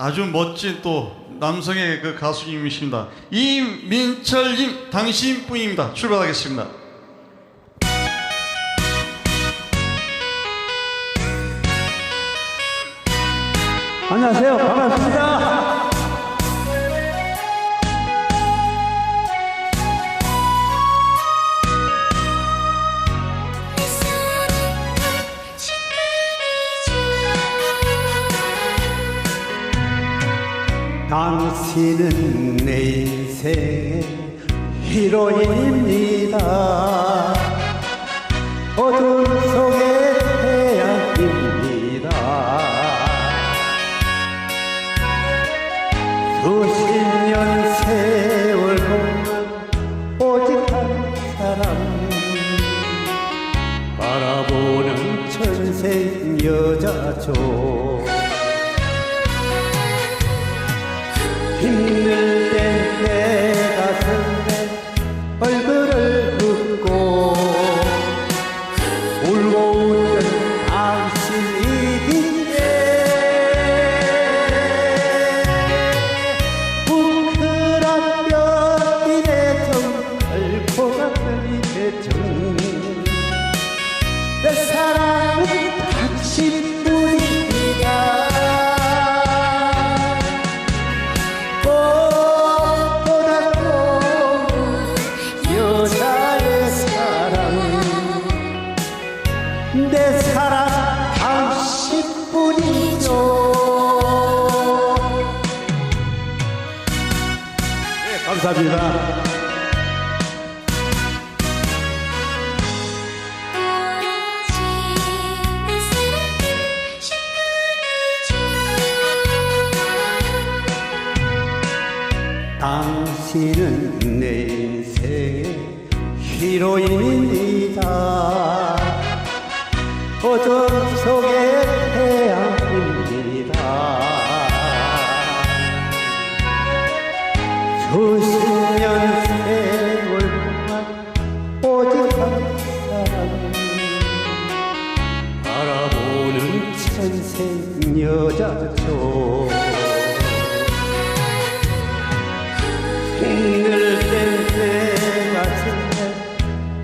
아주 멋진 또 남성의 그 가수님이십니다. 이민철님 당신뿐입니다. 출발하겠습니다. 안녕하세요. 반갑습니다. 당신은 내 인생의 히로인입니다. 어둠 속의 태양입니다. 수십 년 세월 동안 오직 한 사람 바라보는 천생 여자죠. 힘들 땐 내 가슴에 얼굴을 묻고 울고 웃는 당신이기에 뭉클한 뼈인의 정말 고맙은 이정 감사합니다 당신은 내 인생의 히로인입니다. 수십 년 세월 동안 오직 한 사람 바라보는 천생 여자죠. 힘들 땐내 가슴에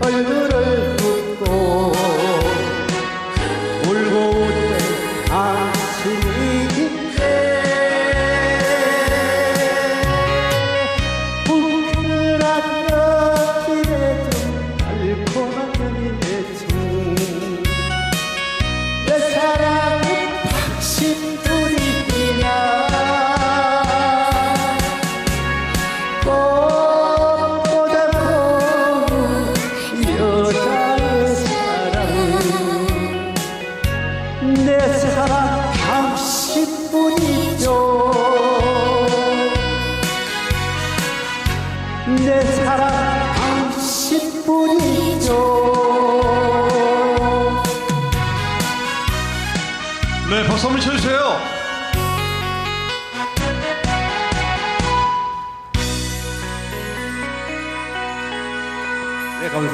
얼굴을 묻고 울고 웃는 당신이 네, 박수 한번 쳐주세요. 감사합니다